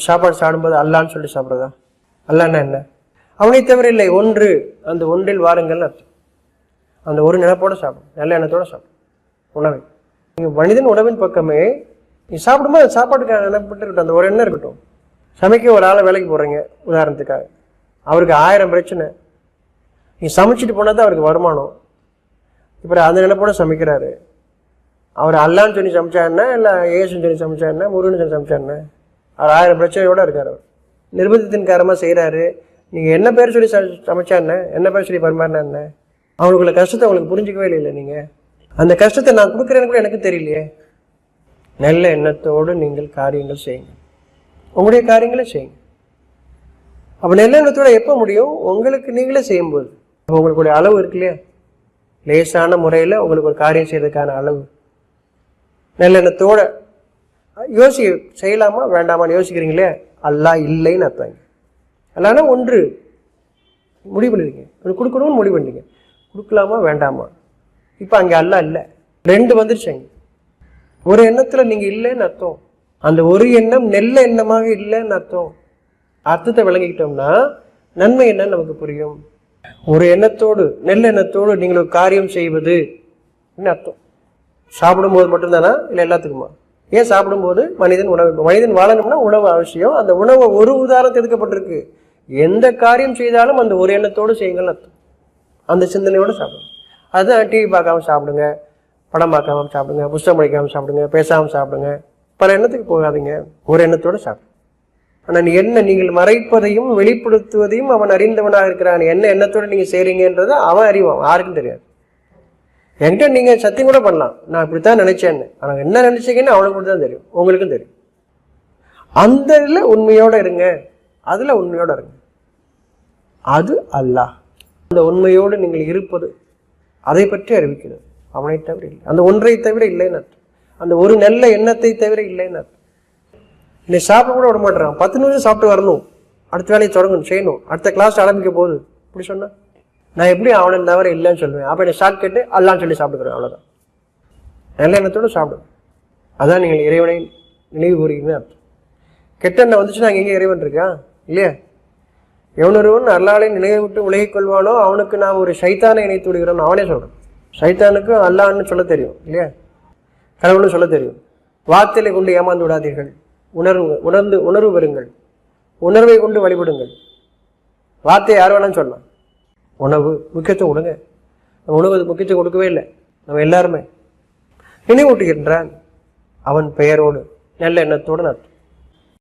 சாப்பாடு சாப்பிடும்போது அல்லான்னு சொல்லி சாப்பிட்றதா? அல்லான்னா என்ன? அவனை தவிர இல்லை ஒன்று அந்த ஒன்றில் வாருங்கள்னு அர்த்தம். அந்த ஒரு நினைப்போட சாப்பிடும் நல்ல எண்ணத்தோட சாப்பிடும் உணவை. நீங்கள் மனிதன் உணவின் பக்கமே நீ சாப்பிடும்போது அந்த சாப்பாட்டுக்கான நினைப்பட்டு இருக்கட்டும் அந்த ஒரு எண்ணம் இருக்கட்டும். சமைக்க ஒரு ஆளை வேலைக்கு போடுறீங்க உதாரணத்துக்காக. அவருக்கு ஆயிரம் பிரச்சனை. நீ சமைச்சிட்டு போனால் தான் அவருக்கு வருமானம். இப்போ அந்த நினைப்போட சமைக்கிறாரு. அவர் அல்லான்னு சொல்லி சமைச்சா என்ன? இல்லை ஏசுன்னு சொல்லி சமைச்சா என்ன? முருகன் சொல்லி சமைச்சா என்ன? அவர் ஆயிரம் பிரச்சனையோடு இருக்கார் அவர். நிர்பந்தத்தின் காரணமாக செய்கிறாரு நீங்கள் என்ன பேர் சொல்லி ச- சமைச்சா என்ன? என்ன பேர் சொல்லி பரிமாறினா என்ன? அவங்களுக்குள்ள கஷ்டத்தை அவங்களுக்கு புரிஞ்சிக்கவே இல்லை நீங்கள் அந்த கஷ்டத்தை நான் கொடுக்குறேன்னு கூட எனக்கு தெரியலையே. நல்ல எண்ணத்தோடு நீங்கள் காரியங்கள் செய்யுங்க. உங்களுடைய காரியங்களை செய்யுங்க. அப்போ நல்ல எண்ணத்தோட எப்போ முடியும்? உங்களுக்கு நீங்களே செய்யும்போது. அப்போ உங்களுடைய அளவு இருக்கு இல்லையா? லேசான முறையில் உங்களுக்கு ஒரு காரியம் செய்யறதுக்கான அளவு. நல்லெண்ணத்தோட யோசி செய்யலாமா? வேண்டாமான்னு யோசிக்கிறீங்களே? அல்லா இல்லைன்னு அர்த்தங்க அல்லானா ஒன்று. முடிவு பண்ணிருக்கீங்க ஒன்று கொடுக்கணும்னு முடிவு பண்ணிங்க கொடுக்கலாமா? வேண்டாமா? இப்போ அங்கே அல்லா இல்லை. ரெண்டு வந்துருச்சுங்க ஒரு எண்ணத்தில் நீங்கள் இல்லைன்னு அர்த்தம். அந்த ஒரு எண்ணம் நெல்ல எண்ணமாக இல்லைன்னு அர்த்தம். அர்த்தத்தை விளங்கிக்கிட்டோம்னா நன்மை என்னன்னு நமக்கு புரியும். ஒரு எண்ணத்தோடு நெல் எண்ணத்தோடு நீங்கள் ஒரு காரியம் செய்வது என்ன அர்த்தம்? சாப்பிடும்போது மட்டும்தானா? இல்லை எல்லாத்துக்குமா? ஏன் சாப்பிடும்போது மனிதன் உணவு மனிதன் வாழணும்னா உணவு அவசியம். அந்த உணவை ஒரு உதாரணம் எடுக்கப்பட்டிருக்கு. எந்த காரியம் செய்தாலும் அந்த ஒரு எண்ணத்தோடு செய்யுங்கள்னு அர்த்தம். அந்த சிந்தனையோடு சாப்பிடுங்க. அதுதான் டிவி பார்க்காம சாப்பிடுங்க படம் பார்க்காம சாப்பிடுங்க புஸ்தகம் படிக்காமல் சாப்பிடுங்க பேசாமல் சாப்பிடுங்க. பல எண்ணத்துக்கு போகாதீங்க. ஒரு எண்ணத்தோடு சாப்பிடுங்க ஆனால் என்ன நீங்கள் மறைப்பதையும் வெளிப்படுத்துவதையும் அவன் அறிந்தவனாக இருக்கிறான். என்ன எண்ணத்தோடு நீங்கள் செய்கிறீங்கன்றதை அவன் அறிவான். யாருக்கும் தெரியாது. என்கிட்ட நீங்கள் சத்தியம் கூட பண்ணலாம். நான் இப்படி தான் நினைச்சேன்னு. ஆனால் என்ன நினைச்சீங்கன்னு அவனுக்கு மட்டும் தான் தெரியும். உங்களுக்கும் தெரியும். அந்த இதில் உண்மையோடு இருங்க. அதில் உண்மையோடு இருங்க. அது அல்லாஹ் அந்த உண்மையோடு நீங்கள் இருப்பது அதை பற்றி அறிவிக்கிறது அவனை தவிர இல்லை. அந்த ஒன்றை தவிர இல்லைன்னு அர்த்தம் அந்த ஒரு நல்ல எண்ணத்தை தவிர இல்லைன்னு அர்த்தம் சாப்பிட கூட விட மாட்டேறான். பத்து நிமிஷம் சாப்பிட்டு வரணும். அடுத்த வேலையை தொடங்கணும். செய்யணும். அடுத்த கிளாஸ் ஆரம்பிக்க போகுது. இப்படி சொன்னா? நான் எப்படி அவனை தவிர இல்லைன்னு சொல்லுவேன். அப்போ என்னை ஷார்ட் கேட்டு அல்லான்னு சொல்லி சாப்பிட்டுக்கிறேன் அவ்வளோதான் நல்ல எண்ணத்தோடு சாப்பிடுங்க அதான் நீங்கள் இறைவனை நினைவு கூறுகிறீங்கன்னு அர்த்தம். கெட்ட எண்ணம் வந்துச்சுன்னா அங்கே எங்கே இறைவன் இருக்கா? இல்லையா? எவனொருவன் அல்லாலை நினைவு விட்டு உலகிக் கொள்வானோ அவனுக்கு நான் ஒரு சைத்தானை இணைத்து விடுகிறோம்னு அவனே சொல்கிறான் சைத்தானுக்கு அல்லான்னு சொல்ல தெரியும் இல்லையா? கடவுள்னு சொல்ல தெரியும். வார்த்தையை கொண்டு ஏமாந்து விடாதீர்கள். உணர்வு உணர்ந்து உணர்வு பெறுங்கள். உணர்வை கொண்டு வழிபடுங்கள். வார்த்தை யார் வேணாலும் சொல்லலாம். உணவு முக்கியத்துவம் கொடுங்க. நம்ம உணவு முக்கியத்துவம் கொடுக்கவே இல்லை. நம்ம எல்லாருமே நினைவூட்டுகின்றான். அவன் பெயரோடு நல்ல எண்ணத்தோடு நான்